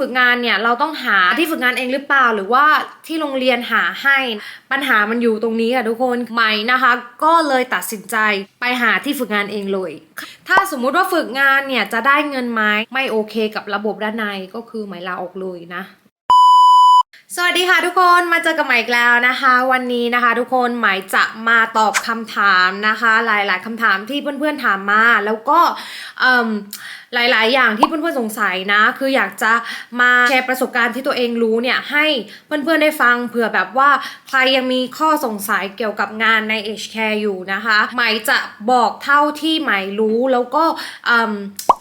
ฝึกงานเนี่ยเราต้องหาที่ฝึกงานเองหรือเปล่า หรือว่าที่โรงเรียนหาให้ปัญหามันอยู่ตรงนี้ค่ะทุกคนใหม่นะคะ ก็เลยตัดสินใจไปหาที่ฝึกงานเองเลย ถ้าสมมุติว่าฝึกงานเนี่ยจะได้เงินไหมไม่โอเคกับระบบด้านในก็คือหมายลาออกเลยนะ สวัสดีค่ะทุกคนมาเจอกับใหม่อีกแล้วนะคะ วันนี้นะคะ ทุกคนหม่จะมาตอบคำถามนะคะ หลาย ๆคำถามที่เพื่อนๆถามมา แล้วก็หลาย ๆ อย่างที่เพื่อนๆสงสัยนะ คืออยากจะมาแชร์ประสบการณ์ที่ตัวเองรู้เนี่ยให้เพื่อนๆได้ฟังเผื่อแบบว่าใครยังมีข้อสงสัยเกี่ยวกับงานใน H Care อยู่นะคะ หม่จะบอกเท่าที่หม่รู้แล้วก็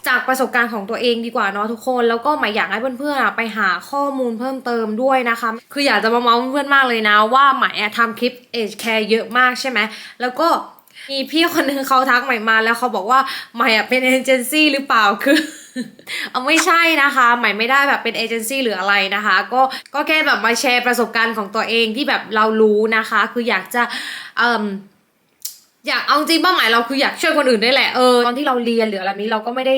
จากประสบการณ์ของตัวเองดีกว่าเนาะทุกคน แล้วก็หมายอยากให้เพื่อนๆไปหาข้อมูลเพิ่มเติมด้วยนะคะ คืออยากจะมาเมาส์เพื่อนมากเลยนะ ว่าหมายอะทำคลิป Age Care เยอะมากใช่ไหมแล้วก็มีพี่คนนึงเขาทักใหม่มาแล้วเขาบอกว่าใหม่อะเป็นเอเจนซี่หรือเปล่าคือเอาไม่ใช่นะคะ ใหม่ไม่ได้แบบเป็นเอเจนซี่หรืออะไรนะคะ ก็ก็แค่แบบมาแชร์ประสบการณ์ของตัวเองที่แบบเรารู้นะคะ คืออยากจะเอ่ม อยากเอาจริงเป้าหมายเราคืออยากช่วยคนอื่นได้แหละเออตอนที่เราเรียนหรืออะไรนี้เราก็ไม่ได้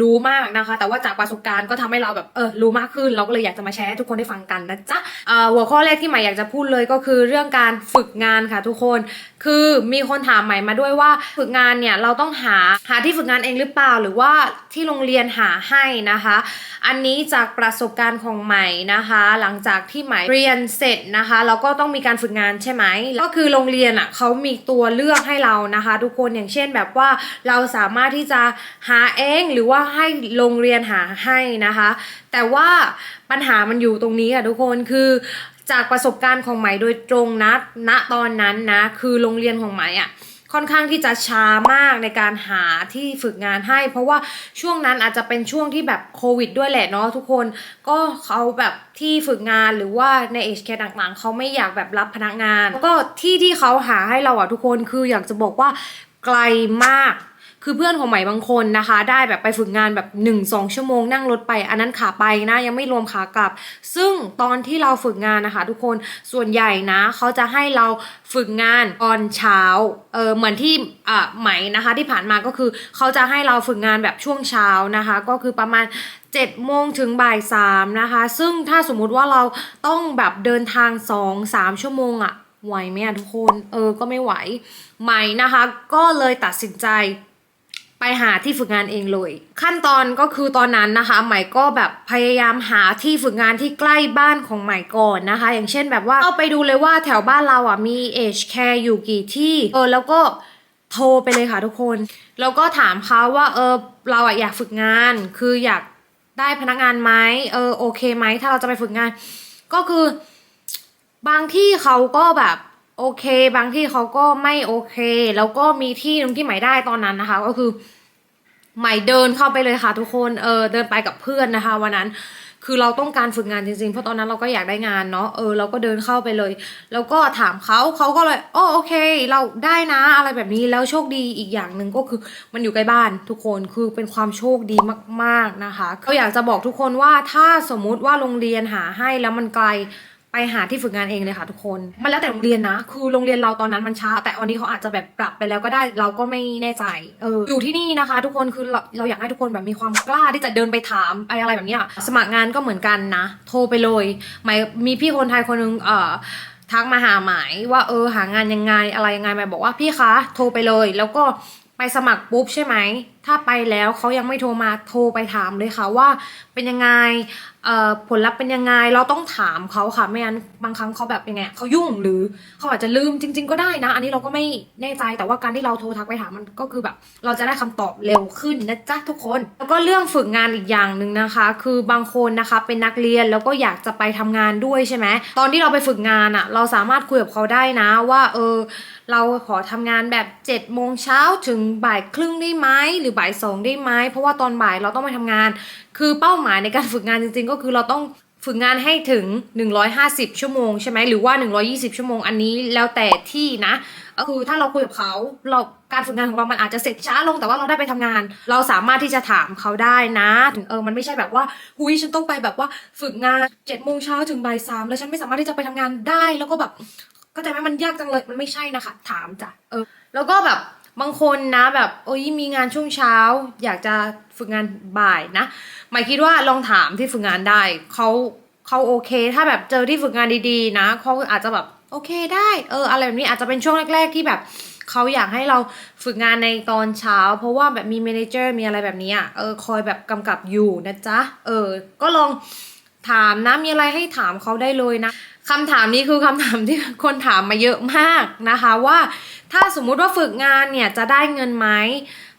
รู้มากนะคะ แต่ว่าจากประสบการณ์ก็ทำให้เราแบบเออรู้มากขึ้น เราก็เลยอยากจะมาแชร์ให้ทุกคนได้ฟังกันนะจ๊ะหัวข้อแรกที่ใหม่อยากจะพูดเลยก็คือเรื่องการฝึกงานค่ะทุกคน คือมีคนถามใหม่มาด้วยว่าฝึกงานเนี่ยเราต้องหาหาที่ฝึกงานเองหรือเปล่าหรือว่าที่โรงเรียนหาให้นะคะ อันนี้จากประสบการณ์ของใหม่นะคะ หลังจากที่ใหม่เรียนเสร็จนะคะ เราก็ต้องมีการฝึกงานใช่ไหมก็คือโรงเรียนอะเขามีตัวเลือกให้เรานะคะ ทุกคนอย่างเช่นแบบว่าเราสามารถที่จะหาเองหรือว่าให้โรงเรียนหาให้นะคะ แต่ว่าปัญหามันอยู่ตรงนี้ค่ะทุกคนคือจากประสบการณ์ของไหมโดยตรงนะณตอนนั้นนะคือโรงเรียนของไหม่อะ ค่อนข้างที่จะช้ามากในการหาที่ฝึกงานให้ เพราะว่าช่วงนั้นอาจจะเป็นช่วงที่แบบโควิดด้วยแหละเนาะทุกคนก็เขาแบบที่ฝึกงานหรือว่าในเอชแคต่างๆเขาไม่อยากแบบรับพนักงานแล้วก็ที่ที่เขาหาให้เราอะทุกคนคืออยากจะบอกว่าไกลมาก คือเพื่อนของใหม่บางคนนะคะ ได้แบบไปฝึกงานแบบ 1-2 ชั่วโมงนั่งรถไป อันนั้นขาไปนะยังไม่รวมขากลับ ซึ่งตอนที่เราฝึกงานนะคะ ทุกคนส่วนใหญ่นะเขาจะให้เราฝึกงานตอนเช้าเออเหมือนที่อ่าไหมนะคะที่ผ่านมาก็คือเขาจะให้เราฝึกงานแบบช่วงเช้านะคะ ก็คือประมาณ7โมงถึงบ่ายสามนะคะ ซึ่งถ้าสมมุติว่าเราต้องแบบเดินทาง 2-3 ชั่วโมงอะไหวไหมอะทุกคน เออ ก็ไม่ไหว ไหมนะคะ ก็เลยตัดสินใจ ไปหาที่ฝึกงานเองเลย ขั้นตอนก็คือตอนนั้นนะคะใหม่ก็แบบพยายามหาที่ฝึกงานที่ใกล้บ้านของใหม่ก่อนนะคะ อย่างเช่นแบบว่าเข้าไปดูเลยว่าแถวบ้านเราอะมี age care อยู่กี่ที่เออแล้วก็โทรไปเลยค่ะทุกคน แล้วก็ถามเขาว่าเออเราอะอยากฝึกงาน คืออยากได้พนักงานไหมเออโอเคไหมถ้าเราจะไปฝึกงาน ก็คือบางที่เขาก็แบบโอเค บางที่เขาก็ไม่โอเค แล้วก็มีที่นึงที่ใหม่ได้ตอนนั้นนะคะ ก็คือ ใหม่เดินเข้าไปเลยค่ะทุกคนเออเดินไปกับเพื่อนนะคะวันนั้น คือเราต้องการฝึกงานจริงๆ เพราะตอนนั้นเราก็อยากได้งานเนาะเออเราก็เดินเข้าไปเลย แล้วก็ถามเขาเขาก็เลยโอ้โอเค เราได้นะอะไรแบบนี้แล้วโชคดีอีกอย่างหนึ่งก็คือมันอยู่ใกล้บ้านทุกคนคือเป็นความโชคดีมากๆนะคะก็อยากจะบอกทุกคนว่าถ้าสมมุติว่าโรงเรียนหาให้แล้วมันไกล ไปหาที่ฝึกงานเองเลยค่ะทุกคน มันแล้วแต่โรงเรียนนะ คือโรงเรียนเราตอนนั้นมันช้า แต่วันนี้เขาอาจจะแบบปรับไปแล้วก็ได้ เราก็ไม่แน่ใจ เออ อยู่ที่นี่นะคะ ทุกคน คือเราเราอยากให้ทุกคนแบบมีความกล้าที่จะเดินไปถามไปอะไรแบบเนี้ยสมัครงานก็เหมือนกันนะ โทรไปเลย หมายมีพี่คนไทยคนนึง เอ่อทักมาหาหมายว่าเออหางานยังไงอะไรยังไงหมายบอกว่าพี่คะโทรไปเลย แล้วก็ไปสมัครปุ๊บใช่ไหม ถ้าไปแล้วเขายังไม่โทรมาโทรไปถามเลยค่ะว่าเป็นยังไงผลลัพธ์เป็นยังไงเราต้องถามเขาค่ะไม่งั้นบางครั้งเขาแบบยังไงเขายุ่งหรือเขาอาจจะลืมจริง ๆ ก็ได้นะ อันนี้เราก็ไม่แน่ใจแต่ว่าการที่เราโทรทักไปถามมันก็คือแบบ เราจะได้คำตอบเร็วขึ้นนะจ๊ะทุกคน แล้วก็เรื่องฝึกงานอีกอย่างหนึ่งนะคะ คือบางคนนะคะเป็นนักเรียนแล้วก็อยากจะไปทำงานด้วยใช่ไหมตอนที่เราไปฝึกงานอะ่ะ เราสามารถคุยกับเขาได้นะว่าเออเราขอทำงานแบบ7จ็ดโมงเช้าถึงบ่ายครึ่งได้ไหมหรือบ่ายสองได้ไหมเพราะว่าตอนบ่ายเราต้องไปทำงาน คือเป้าหมายในการฝึกงานจริง ๆ ก็คือเราต้องฝึกงานให้ถึง 150 ชั่วโมงใช่ไหมหรือว่า 120 ชั่วโมงอันนี้แล้วแต่ที่นะก็คือถ้าเราคุยกับเขาเราการฝึกงานของเรามันอาจจะเสร็จช้าลงแต่ว่าเราได้ไปทำงาน เราสามารถที่จะถามเขาได้นะถึงเออมันไม่ใช่แบบว่าหุยฉันต้องไปแบบว่าฝึกงาน7จ็ดโมงเช้าถึงบ่ายสามแล้วฉันไม่สามารถที่จะไปทำงานได้ แล้วก็แบบก็แต่ว่ามันยากจังเลยมันไม่ใช่นะคะ ถามจ้ะเออ แล้วก็แบบ บางคนนะแบบโอ้ยมีงานช่วงเช้า อยากจะฝึกงานบ่ายนะหมายคิดว่าลองถามที่ฝึกงานได้เขาเขาโอเค ถ้าแบบเจอที่ฝึกงานดีๆ นะเขาอาจจะแบบโอเคได้เอออะไรแบบนี้อาจจะเป็นช่วงแรก ๆ ที่แบบเขาอยากให้เราฝึกงานในตอนเช้า เพราะว่าแบบมีเมนเจอร์มีอะไรแบบนี้อะเออคอยแบบกำกับอยู่นะจ๊ะเออก็ลองถามนะมีอะไรให้ถามเขาได้เลยนะ คำถามนี้คือคำถามที่คนถามมาเยอะมากนะคะว่า ถ้าสมมุติว่าฝึกงานเนี่ยจะได้เงินไหม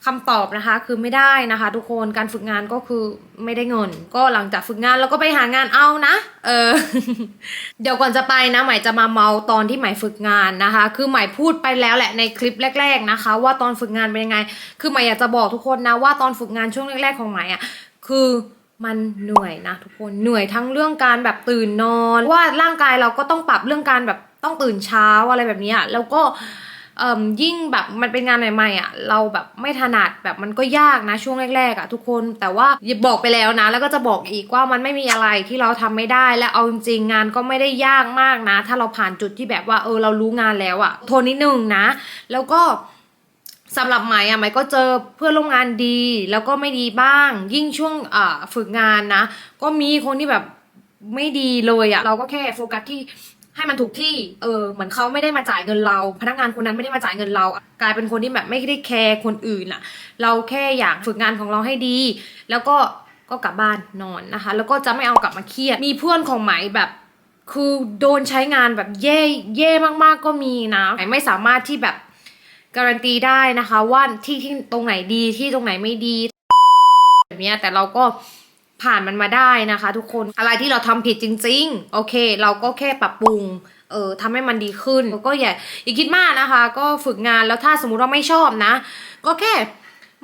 คำตอบนะคะคือไม่ได้นะคะ ทุกคนการฝึกงานก็คือไม่ได้เงิน ก็หลังจากฝึกงานแล้วก็ไปหางานเอานะ เออ เดี๋ยวก่อนจะไปนะหม่จะมาเมาตอนที่หม่ฝึกงานนะคะ คือหม่พูดไปแล้วแหละในคลิปแรก ๆนะคะ ว่าตอนฝึกงานเป็นยังไง คือหม่อยากจะบอกทุกคนนะว่าตอนฝึกงานช่วงแรกๆของหม่อะคือ มันเหนื่อยนะทุกคนเหนื่อยทั้งเรื่องการแบบตื่นนอนว่าร่างกายเราก็ต้องปรับเรื่องการแบบต้องตื่นเช้าอะไรแบบนี้อะแล้วก็ยิ่งแบบมันเป็นงานใหม่ๆอะเราแบบไม่ถนัดแบบมันก็ยากนะช่วงแรกๆอะทุกคนแต่ว่าบอกไปแล้วนะ แล้วก็จะบอกอีกว่ามันไม่มีอะไรที่เราทำไม่ได้และเอาจริงๆงานก็ไม่ได้ยากมากนะ ถ้าเราผ่านจุดที่แบบว่าเออเรารู้งานแล้วอะทนนิดนึงนะ แล้วก็ สำหรับไหมอะไหมก็เจอเพื่อนร่วมงานดี แล้วก็ไม่ดีบ้าง ยิ่งช่วงฝึกงานนะ ก็มีคนที่แบบไม่ดีเลยอะเราก็แค่โฟกัสที่ให้มันถูกที่ เออ เหมือนเขาไม่ได้มาจ่ายเงินเรา พนักงานคนนั้นไม่ได้มาจ่ายเงินเรา กลายเป็นคนที่แบบไม่ได้แคร์คนอื่นอะเราแค่อยากฝึกงานของเราให้ดี แล้วก็ก็กลับบ้านนอนนะคะ แล้วก็จะไม่เอากลับมาเครียด มีเพื่อนของไหมแบบคือโดนใช้งานแบบเย่เย่มากๆก็มีนะไหมไม่สามารถที่แบบ การันตีได้นะคะว่าที่ที่ตรงไหนดีที่ตรงไหนไม่ดีแบบเนี้ยแต่เราก็ผ่านมันมาได้นะคะ ทุกคนอะไรที่เราทำผิดจริง ๆ โอเค เราก็แค่ปรับปรุงเออทำให้มันดีขึ้นแล้วก็อย่าอย่าคิดมากนะคะ ก็ฝึกงานแล้วถ้าสมมุติว่าไม่ชอบนะ ก็แค่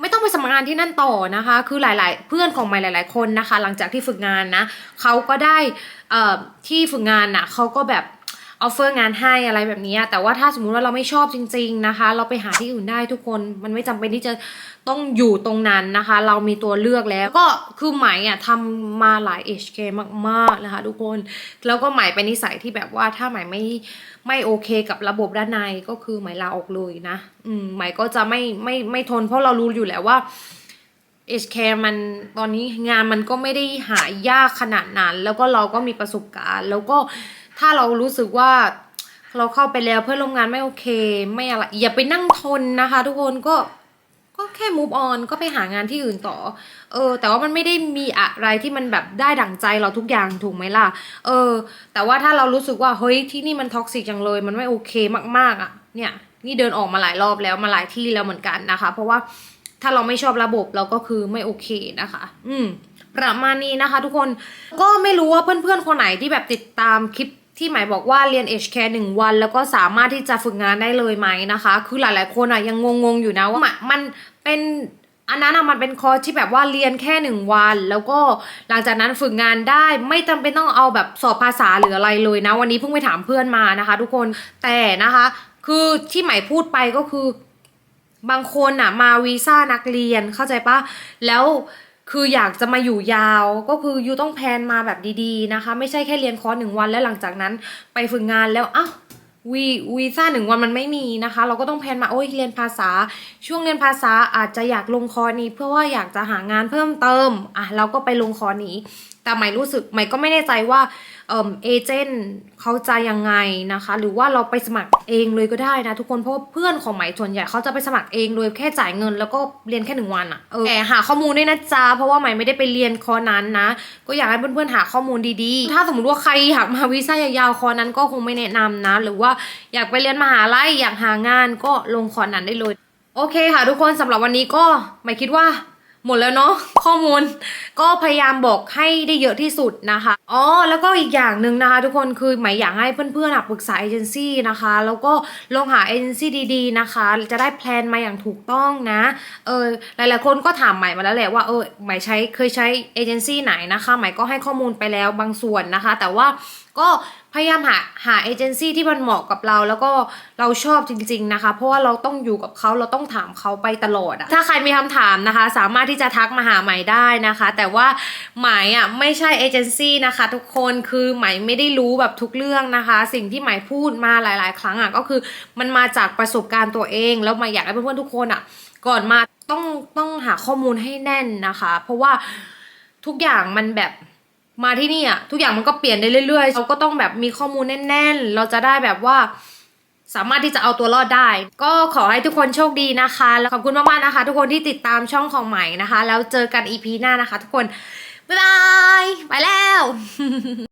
ไม่ต้องไปสมัครงานที่นั่นต่อนะคะ คือหลาย ๆ เพื่อนของใหม่หลาย ๆ คนนะคะ หลังจากที่ฝึกงานนะเขาก็ได้เอ่อที่ฝึกงานน่ะเขาก็แบบ ออฟเฟอร์งานให้อะไรแบบนี้ แต่ว่าถ้าสมมุติว่าเราไม่ชอบจริง ๆนะคะ เราไปหาที่อื่นได้ทุกคนมันไม่จำเป็นที่จะต้องอยู่ตรงนั้นนะคะ เรามีตัวเลือกแล้วก็คือไหมอะทำมาหลาย HK มากๆนะคะ ทุกคนแล้วก็ไหมเป็นนิสัยที่แบบว่าถ้าไหมไม่ไม่โอเคกับระบบด้านในก็คือไหมลาออกเลยนะ อืมไหมก็จะไม่ไม่ไม่ทนเพราะเรารู้อยู่แล้วว่า HK มันตอนนี้งานมันก็ไม่ได้หายากขนาดนั้น แล้วก็เราก็มีประสบการณ์ แล้วก็ ถ้าเรารู้สึกว่าเราเข้าไปแล้วเพื่อนร่วมงานไม่โอเค ไม่อะไรอย่าไปนั่งทนนะคะ ทุกคนก็ก็แค่ move on ก็ไปหางานที่อื่นต่อ เออ แต่ว่ามันไม่ได้มีอะไรที่มันแบบได้ดั่งใจเราทุกอย่างถูกไหมล่ะ เออ แต่ว่าถ้าเรารู้สึกว่าเฮ้ยที่นี่มันท็อกซิกจังเลย มันไม่โอเคมากๆอะ เนี่ย นี่เดินออกมาหลายรอบแล้วมาหลายที่แล้วเหมือนกันนะคะ เพราะว่าถ้าเราไม่ชอบระบบเราก็คือไม่โอเคนะคะ อืม ประมาณนี้นะคะ ทุกคน ก็ไม่รู้ว่าเพื่อนๆคนไหนที่แบบติดตามคลิป ที่หมายบอกว่าเรียน HK หนึ่งวัน แล้วก็สามารถที่จะฝึกงานได้เลยไหมนะคะ คือหลายๆคนอะยังงงๆอยู่นะว่ามันเป็นอันนั้นอะมันเป็นคอร์สที่แบบว่าเรียนแค่หนึ่งวัน แล้วก็หลังจากนั้นฝึกงานได้ ไม่จำเป็นต้องเอาแบบสอบภาษาหรืออะไรเลยนะ วันนี้เพิ่งไปถามเพื่อนมานะคะ ทุกคนแต่นะคะ คือที่หมายพูดไปก็คือบางคนอะมาวีซ่านักเรียนเข้าใจปะแล้ว คืออยากจะมาอยู่ยาวก็คือยูต้องแพลนมาแบบดีๆนะคะ ไม่ใช่แค่เรียนคอร์สหนึ่งวันแล้วหลังจากนั้นไปฝึกงานแล้วอ้าววีวีซ่าหนึ่งวันมันไม่มีนะคะ เราก็ต้องแพลนมาโอ้ยเรียนภาษา ช่วงเรียนภาษาอาจจะอยากลงคอร์นี้ เพื่อว่าอยากจะหางานเพิ่มเติมอะเราก็ไปลงคอร์นี้แต่ใหม่รู้สึกใหม่ก็ไม่แน่ใจว่าเอ่อเอเจนต์เขาจะยังไงนะคะ หรือว่าเราไปสมัครเองเลยก็ได้นะทุกคนเพราะว่าเพื่อนของใหม่ส่วนใหญ่เขาจะไปสมัครเองโดยแค่จ่ายเงินแล้วก็เรียนแค่หนึ่งวันอะเออแต่หาข้อมูลด้วยนะจ๊ะเพราะว่าใหม่ไม่ได้ไปเรียนคอร์สนั้นนะ ก็อยากให้เพื่อนๆหาข้อมูลดีๆ ถ้าสมมติว่าใครอยากมาวีซ่ายาวๆคอร์สนั้นก็คงไม่แนะนำนะ หรือว่าอยากไปเรียนมหาลัยอยากหางานก็ลงคอร์สนั้นได้เลย โอเคค่ะ ทุกคนสำหรับวันนี้ก็ไม่คิดว่า หมดแล้วเนาะข้อมูลก็พยายามบอกให้ได้เยอะที่สุดนะคะอ๋อแล้วก็อีกอย่างหนึ่งนะคะ ทุกคนคือหมายอยากให้เพื่อนๆปรึกษาเอเจนซี่นะคะ แล้วก็ลองหาเอเจนซี่ดีๆนะคะ จะได้แพลนมาอย่างถูกต้องนะเออหลายๆคนก็ถามใหม่มาแล้วแหละว่าเออหม่ใช้เคยใช้เอเจนซี่ไหนนะคะหม่ก็ให้ข้อมูลไปแล้วบางส่วนนะคะ แต่ว่าก็ พยายามหาหาเอเจนซี่ที่มันเหมาะกับเรา แล้วก็เราชอบจริง ๆนะคะ เพราะว่าเราต้องอยู่กับเขาเราต้องถามเขาไปตลอดอะถ้าใครมีคำถามนะคะ สามารถที่จะทักมาหาใหม่ได้นะคะ แต่ว่าหมายอะไม่ใช่เอเจนซี่นะคะทุกคนคือหมายไม่ได้รู้แบบทุกเรื่องนะคะ สิ่งที่หมายพูดมาหลาย ๆ ครั้งอะก็คือมันมาจากประสบการณ์ตัวเอง แล้วหมาอยากให้เพื่อนๆทุกคนอะก่อนมาต้องต้องหาข้อมูลให้แน่นนะคะ เพราะว่าทุกอย่างมันแบบ มาที่นี่อะทุกอย่างมันก็เปลี่ยนได้เรื่อยๆ เราก็ต้องแบบมีข้อมูลแน่น ๆ เราจะได้แบบว่า สามารถที่จะเอาตัวรอดได้ ก็ขอให้ทุกคนโชคดีนะคะ แล้วขอบคุณมากๆนะคะ ทุกคนที่ติดตามช่องของใหม่นะคะ แล้วเจอกัน EP หน้านะคะ ทุกคนบ๊ายบายไปแล้ว